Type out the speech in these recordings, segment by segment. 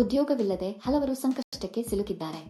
ಉದ್ಯೋಗವಿಲ್ಲದೆ ಹಲವರು ಸಂಕಷ್ಟಕ್ಕೆ ಸಿಲುಕಿದ್ದಾರೆ.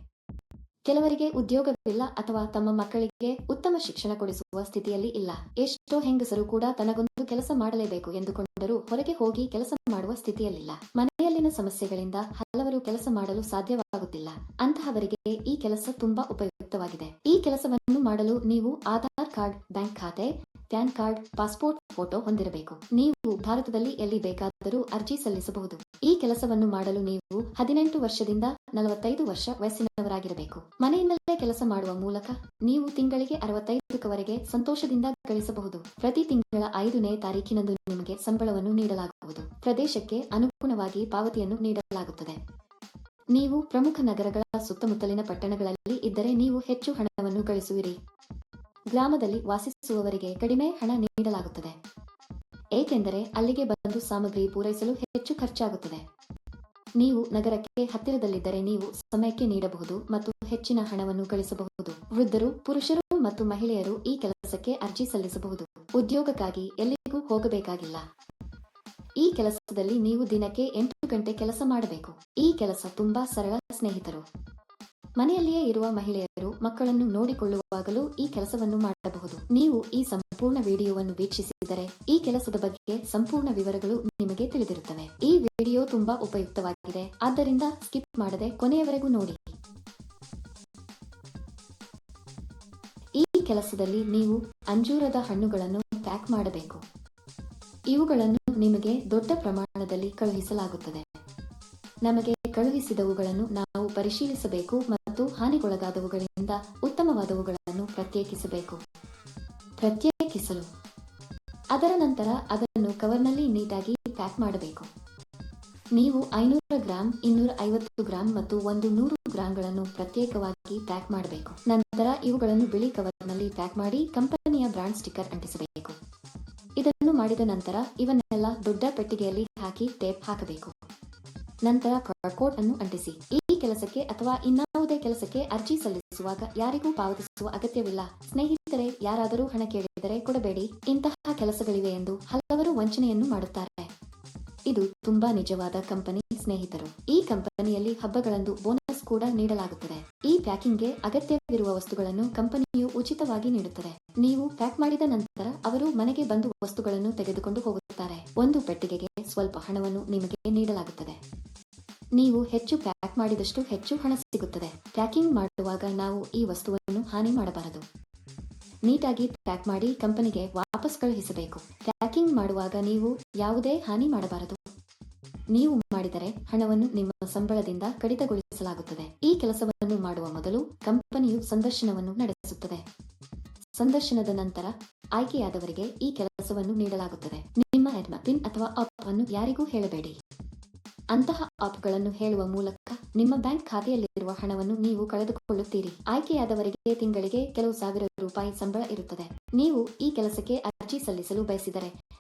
ಕೆಲವರಿಗೆ ಉದ್ಯೋಗವಿಲ್ಲ ಅಥವಾ ತಮ್ಮ ಮಕ್ಕಳಿಗೆ ಉತ್ತಮ ಶಿಕ್ಷಣ ಕೊಡಿಸುವ ಸ್ಥಿತಿಯಲ್ಲಿ ಇಲ್ಲ. ಎಷ್ಟೋ ಹೆಂಗಸರು ಕೂಡ ತನಗೊಂದು ಕೆಲಸ ಮಾಡಲೇಬೇಕು ಎಂದುಕೊಂಡರೂ ಹೊರಗೆ ಹೋಗಿ ಕೆಲಸ ಮಾಡುವ ಸ್ಥಿತಿಯಲ್ಲಿಲ್ಲ. ಮನೆಯಲ್ಲಿನ ಸಮಸ್ಯೆಗಳಿಂದ ಹಲವರು ಕೆಲಸ ಮಾಡಲು ಸಾಧ್ಯವಾಗುತ್ತಿಲ್ಲ. ಅಂತಹವರಿಗೆ ಈ ಕೆಲಸ ತುಂಬಾ ಉಪಯುಕ್ತವಾಗಿದೆ ಈ ಕೆಲಸವನ್ನು ಮಾಡಲು ನೀವು ಆಧಾರ್ ಕಾರ್ಡ್, ಬ್ಯಾಂಕ್ ಖಾತೆ, ಪ್ಯಾನ್ ಕಾರ್ಡ್, ಪಾಸ್ಪೋರ್ಟ್ ಫೋಟೋ ಹೊಂದಿರಬೇಕು. ನೀವು ಭಾರತದಲ್ಲಿ ಎಲ್ಲಿ ಬೇಕಾದರೂ ಅರ್ಜಿ ಸಲ್ಲಿಸಬಹುದು. ಈ ಕೆಲಸವನ್ನು ಮಾಡಲು ನೀವು ಹದಿನೆಂಟು ವರ್ಷದಿಂದ ನಲವತ್ತೈದು ವರ್ಷ ವಯಸ್ಸಿನವರಾಗಿರಬೇಕು. ಮನೆಯಿಂದಲೇ ಕೆಲಸ ಮಾಡುವ ಮೂಲಕ ನೀವು ತಿಂಗಳಿಗೆ ಅರವತ್ತೈದಕ್ಕವರೆಗೆ ಸಂತೋಷದಿಂದ ಗಳಿಸಬಹುದು. ಪ್ರತಿ ತಿಂಗಳ ಐದನೇ ತಾರೀಕಿನಂದು ನಿಮಗೆ ಸಂಬಳವನ್ನು ನೀಡಲಾಗುವುದು. ಪ್ರದೇಶಕ್ಕೆ ಅನುಗುಣವಾಗಿ ಪಾವತಿಯನ್ನು ನೀಡಲಾಗುತ್ತದೆ. ನೀವು ಪ್ರಮುಖ ನಗರಗಳ ಸುತ್ತಮುತ್ತಲಿನ ಪಟ್ಟಣಗಳಲ್ಲಿ ಇದ್ದರೆ ನೀವು ಹೆಚ್ಚು ಹಣವನ್ನು ಗಳಿಸುವಿರಿ. ಗ್ರಾಮದಲ್ಲಿ ವಾಸಿಸುವವರಿಗೆ ಕಡಿಮೆ ಹಣ ನೀಡಲಾಗುತ್ತದೆ. ಏಕೆಂದರೆ ಅಲ್ಲಿಗೆ ಬಂದು ಸಾಮಗ್ರಿ ಪೂರೈಸಲು ಹೆಚ್ಚು ಖರ್ಚಾಗುತ್ತದೆ. ನೀವು ನಗರಕ್ಕೆ ಹತ್ತಿರದಲ್ಲಿದ್ದರೆ ನೀವು ಸಮಯಕ್ಕೆ ನೀಡಬಹುದು ಮತ್ತು ಹೆಚ್ಚಿನ ಹಣವನ್ನು ಗಳಿಸಬಹುದು. ವೃದ್ಧರು, ಪುರುಷರು ಮತ್ತು ಮಹಿಳೆಯರು ಈ ಕೆಲಸಕ್ಕೆ ಅರ್ಜಿ ಸಲ್ಲಿಸಬಹುದು. ಉದ್ಯೋಗಕ್ಕಾಗಿ ಎಲ್ಲಿಗೂ ಹೋಗಬೇಕಾಗಿಲ್ಲ. ಈ ಕೆಲಸದಲ್ಲಿ ನೀವು ದಿನಕ್ಕೆ ಎಂಟು ಗಂಟೆ ಕೆಲಸ ಮಾಡಬೇಕು. ಈ ಕೆಲಸ ತುಂಬಾ ಸರಳ ಸ್ನೇಹಿತರು. ಮನೆಯಲ್ಲಿಯೇ ಇರುವ ಮಹಿಳೆಯರು ಮಕ್ಕಳನ್ನು ನೋಡಿಕೊಳ್ಳುವಾಗಲೂ ಈ ಕೆಲಸವನ್ನು ಮಾಡಬಹುದು. ನೀವು ಈ ಸಂಪೂರ್ಣ ವಿಡಿಯೋವನ್ನು ವೀಕ್ಷಿಸಿದರೆ ಈ ಕೆಲಸದ ಬಗ್ಗೆ ಸಂಪೂರ್ಣ ವಿವರಗಳು ನಿಮಗೆ ತಿಳಿದಿರುತ್ತವೆ. ಈ ವಿಡಿಯೋ ತುಂಬಾ ಉಪಯುಕ್ತವಾಗಿದೆ. ಆದ್ದರಿಂದ ಸ್ಕಿಪ್ ಮಾಡದೆ ಕೊನೆಯವರೆಗೂ ನೋಡಿ. ಈ ಕೆಲಸದಲ್ಲಿ ನೀವು ಅಂಜೂರದ ಹಣ್ಣುಗಳನ್ನು ಪ್ಯಾಕ್ ಮಾಡಬೇಕು. ಇವುಗಳನ್ನು ನಿಮಗೆ ದೊಡ್ಡ ಪ್ರಮಾಣದಲ್ಲಿ ಕಳುಹಿಸಲಾಗುತ್ತದೆ. ನಮಗೆ ಕಳುಹಿಸಿದವುಗಳನ್ನು ನಾವು ಪರಿಶೀಲಿಸಬೇಕು ಮತ್ತು ಹಾನಿಗೊಳಗಾದವುಗಳಿಂದ ಉತ್ತಮವಾದವುಗಳನ್ನು ಪ್ರತ್ಯೇಕಿಸಬೇಕು. ಪ್ರತ್ಯೇಕಿಸಲು. ಅದರ ನಂತರ ಅದನ್ನು ಕವರ್ನಲ್ಲಿ ನೀಟಾಗಿ ಪ್ಯಾಕ್ ಮಾಡಬೇಕು. ನೀವು ಐನೂರ ಗ್ರಾಂ ಇನ್ನೂರ ಐವತ್ತು ಗ್ರಾಂ ಮತ್ತು ಒಂದು ನೂರು ಗ್ರಾಂಗಳನ್ನು ಪ್ರತ್ಯೇಕವಾಗಿ ಪ್ಯಾಕ್ ಮಾಡಬೇಕು. ನಂತರ ಇವುಗಳನ್ನು ಬಿಳಿ ಕವರ್ನಲ್ಲಿ ಪ್ಯಾಕ್ ಮಾಡಿ ಕಂಪನಿಯ ಬ್ರಾಂಡ್ ಸ್ಟಿಕ್ಕರ್ ಅಂಟಿಸಬೇಕು. ಇದನ್ನು ಮಾಡಿದ ನಂತರ ಇವನ್ನೆಲ್ಲ ದೊಡ್ಡ ಪೆಟ್ಟಿಗೆಯಲ್ಲಿ ಹಾಕಿ ಟೇಪ್ ಹಾಕಬೇಕು. ನಂತರ ಕೋಡ್ ಅನ್ನು ಅಂಟಿಸಿ. ಈ ಕೆಲಸಕ್ಕೆ ಅಥವಾ ಇನ್ನಾವುದೇ ಕೆಲಸಕ್ಕೆ ಅರ್ಜಿ ಸಲ್ಲಿಸುವಾಗ ಯಾರಿಗೂ ಪಾವತಿಸುವ ಅಗತ್ಯವಿಲ್ಲ. ಸ್ನೇಹಿತರೆ, ಯಾರಾದರೂ ಹಣ ಕೇಳಿದರೆ ಕೊಡಬೇಡಿ. ಇಂತಹ ಕೆಲಸಗಳಿವೆ ಎಂದು ಹಲವರು ವಂಚನೆಯನ್ನು ಮಾಡುತ್ತಾರೆ. ಇದು ತುಂಬಾ ನಿಜವಾದ ಕಂಪನಿ, ಸ್ನೇಹಿತರು. ಈ ಕಂಪನಿಯಲ್ಲಿ ಹಬ್ಬಗಳಂದು ಬೋನಸ್ ಕೂಡ ನೀಡಲಾಗುತ್ತದೆ. ಈ ಪ್ಯಾಕಿಂಗ್ಗೆ ಅಗತ್ಯವಿರುವ ವಸ್ತುಗಳನ್ನು ಕಂಪನಿಯು ಉಚಿತವಾಗಿ ನೀಡುತ್ತದೆ. ನೀವು ಪ್ಯಾಕ್ ಮಾಡಿದ ನಂತರ ಅವರು ಮನೆಗೆ ಬಂದು ವಸ್ತುಗಳನ್ನು ತೆಗೆದುಕೊಂಡು ಹೋಗುತ್ತಾರೆ. ಒಂದು ಪೆಟ್ಟಿಗೆಗೆ ಸ್ವಲ್ಪ ಹಣವನ್ನು ನಿಮಗೆ ನೀಡಲಾಗುತ್ತದೆ. ನೀವು ಹೆಚ್ಚು ಪ್ಯಾಕ್ ಮಾಡಿದಷ್ಟು ಹೆಚ್ಚು ಹಣ ಸಿಗುತ್ತದೆ. ಪ್ಯಾಕಿಂಗ್ ಮಾಡುವಾಗ ನಾವು ಈ ವಸ್ತುವನ್ನು ಹಾನಿ ಮಾಡಬಾರದು. ನೀಟಾಗಿ ಪ್ಯಾಕ್ ಮಾಡಿ ಕಂಪನಿಗೆ ವಾಪಸ್ ಕಳುಹಿಸಬೇಕು. ಪ್ಯಾಕಿಂಗ್ ಮಾಡುವಾಗ ನೀವು ಯಾವುದೇ ಹಾನಿ ಮಾಡಬಾರದು. ನೀವು ಮಾಡಿದರೆ ಹಣವನ್ನು ನಿಮ್ಮ ಸಂಬಳದಿಂದ ಕಡಿತಗೊಳಿಸಲಾಗುತ್ತದೆ. ಈ ಕೆಲಸವನ್ನು ಮಾಡುವ ಮೊದಲು ಕಂಪನಿಯು ಸಂದರ್ಶನವನ್ನು ನಡೆಸುತ್ತದೆ. ಸಂದರ್ಶನದ ನಂತರ ಆಯ್ಕೆಯಾದವರಿಗೆ ಈ ಕೆಲಸವನ್ನು ನೀಡಲಾಗುತ್ತದೆ. ನಿಮ್ಮ ಎಡ್ಮ ಅಥವಾ ಆಪ್ ಅನ್ನು ಯಾರಿಗೂ ಹೇಳಬೇಡಿ. ಅಂತಹ ಆಪ್ಗಳನ್ನು ಹೇಳುವ ಮೂಲಕ ನಿಮ್ಮ ಬ್ಯಾಂಕ್ ಖಾತೆಯಲ್ಲಿರುವ ಹಣವನ್ನು ನೀವು ಕಳೆದುಕೊಳ್ಳುತ್ತೀರಿ. ಆಯ್ಕೆಯಾದವರಿಗೆ ತಿಂಗಳಿಗೆ ಕೆಲವು ಸಾವಿರ ರೂಪಾಯಿ ಸಂಬಳ ಇರುತ್ತದೆ. ನೀವು ಈ ಕೆಲಸಕ್ಕೆ ಅರ್ಜಿ ಸಲ್ಲಿಸಲು ಬಯಸಿದರೆ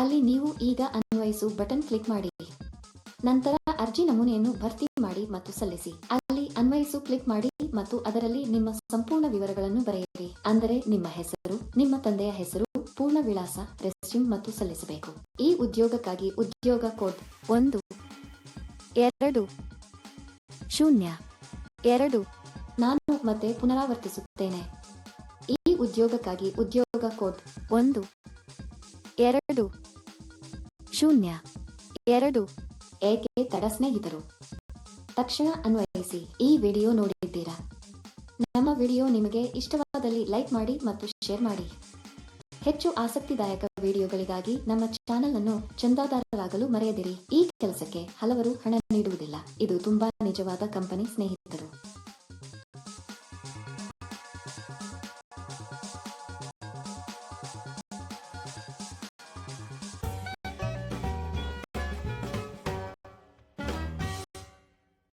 ಅಲ್ಲಿ ನೀವು ಈಗ ಅನ್ವಯಿಸು ಬಟನ್ ಕ್ಲಿಕ್ ಮಾಡಿ. ನಂತರ ಅರ್ಜಿ ನಮೂನೆಯನ್ನು ಭರ್ತಿ ಮಾಡಿ ಮತ್ತು ಸಲ್ಲಿಸಿ. ಅಲ್ಲಿ ಅನ್ವಯಿಸು ಕ್ಲಿಕ್ ಮಾಡಿ ಮತ್ತು ಅದರಲ್ಲಿ ನಿಮ್ಮ ಸಂಪೂರ್ಣ ವಿವರಗಳನ್ನು ಬರೆಯಿರಿ. ಅಂದರೆ ನಿಮ್ಮ ಹೆಸರು, ನಿಮ್ಮ ತಂದೆಯ ಹೆಸರು, ಪೂರ್ಣ ವಿಳಾಸ, ರೆಸ್ಯೂಮ್ ಮತ್ತು ಸಲ್ಲಿಸಬೇಕು. ಈ ಉದ್ಯೋಗಕ್ಕಾಗಿ ಉದ್ಯೋಗ ಕೋಡ್ ಒಂದು, ಎರಡು, ಶೂನ್ಯ, ಎರಡು ನಾನು ಮತ್ತೆ ಪುನರಾವರ್ತಿಸುತ್ತೇನೆ. ಈ ಉದ್ಯೋಗಕ್ಕಾಗಿ ಉದ್ಯೋಗ ಕೋಡ್ ಒಂದು, ಎರಡು ಶೂನ್ಯ. ಎರಡು. ಏಕೆ ತಡ ಸ್ನೇಹಿತರು? ತಕ್ಷಣ ಅನ್ವಯಿಸಿ, ಈ ವಿಡಿಯೋ ನೋಡಿದ್ದೀರಾ? ನಮ್ಮ ವಿಡಿಯೋ ನಿಮಗೆ ಇಷ್ಟವಾದಲ್ಲಿ ಲೈಕ್ ಮಾಡಿ ಮತ್ತು ಶೇರ್ ಮಾಡಿ. ಹೆಚ್ಚು ಆಸಕ್ತಿದಾಯಕ ವಿಡಿಯೋಗಳಿಗಾಗಿ ನಮ್ಮ ಚಾನೆಲ್ ಅನ್ನು ಚಂದಾದಾರರಾಗಲು ಮರೆಯದಿರಿ. ಈ ಕೆಲಸಕ್ಕೆ ಹಲವರು ಹಣ ನೀಡುವುದಿಲ್ಲ. ಇದು ತುಂಬಾ ನಿಜವಾದ ಕಂಪನಿ ಸ್ನೇಹಿತರು.